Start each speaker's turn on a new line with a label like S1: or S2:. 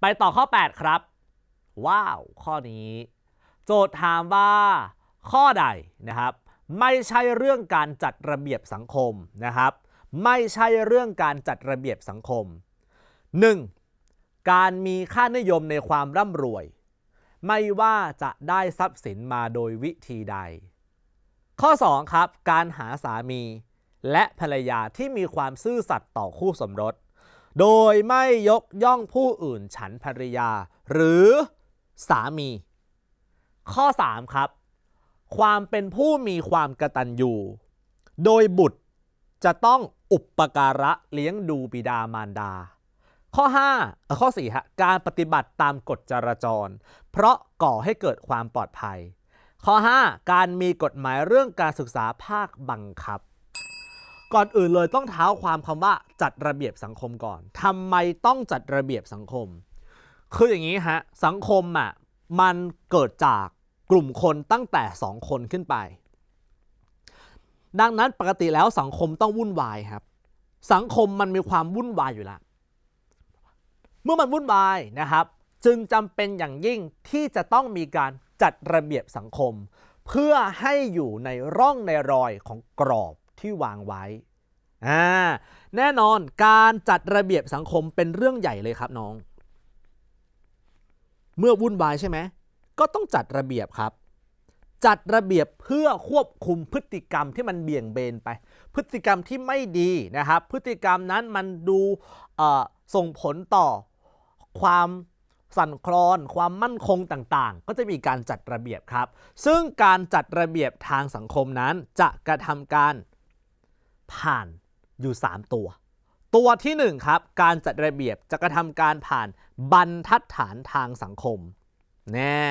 S1: ไปต่อข้อ 8 ครับ ว้าว ข้อนี้ โจทย์ถามว่า ข้อใดนะครับ ไม่ใช่เรื่องการจัดระเบียบสังคมนะครับ ไม่ใช่เรื่องการจัดระเบียบสังคม 1. การมีค่านิยมในความร่ำรวย ไม่ว่าจะได้ทรัพย์สินมาโดยวิธีใด ข้อ 2 ครับ การหาสามี และภรรยาที่มีความซื่อสัตย์ต่อคู่สมรส โดยไม่ยกย่องผู้อื่นฉันภรรยา หรือสามี ข้อ 3 ครับ ความเป็นผู้มีความกระตัญญูโดยบุตรจะต้องอุปการะเลี้ยงดูบิดามารดา ข้อ5เอ่อข้อ4ฮะการปฏิบัติตามกฎจราจร เพราะก่อให้เกิดความปลอดภัย ข้อ 5 การมีกฎหมายเรื่องการศึกษาภาคบังคับ ก่อนอื่นเลยต้องเท้าความคำว่าจัดระเบียบสังคมก่อนทำไมต้องจัดระเบียบสังคม คืออย่างนี้ฮะ สังคมอะมันเกิดจากกลุ่มคนตั้งแต่ 2 คนขึ้นไป ดังนั้นปกติแล้วสังคมต้องวุ่นวายครับ สังคมมันมีความวุ่นวายอยู่แล้วเมื่อมันวุ่นวายนะครับ จึงจำเป็นอย่างยิ่งที่จะต้องมีการจัดระเบียบสังคม เพื่อให้อยู่ในร่องในรอยของกรอบที่วางไว้ อ่าแน่นอนการจัดระเบียบสังคมเป็นเรื่องใหญ่เลยครับน้อง เมื่อวุ่นวายใช่ไหมก็ต้องจัดระเบียบครับ จัดระเบียบเพื่อควบคุมพฤติกรรมที่มันเบี่ยงเบนไป พฤติกรรมที่ไม่ดีนะครับ พฤติกรรมนั้นมันดูส่งผลต่อความสั่นคลอนความมั่นคงต่างๆ ก็จะมีการจัดระเบียบครับ ซึ่งการจัดระเบียบทางสังคมนั้นจะกระทำการผ่าน อยู่ 3 ตัว ตัวที่ 1 ครับ การจัดระเบียบจะกระทำการผ่านบรรทัดฐานทางสังคม แน่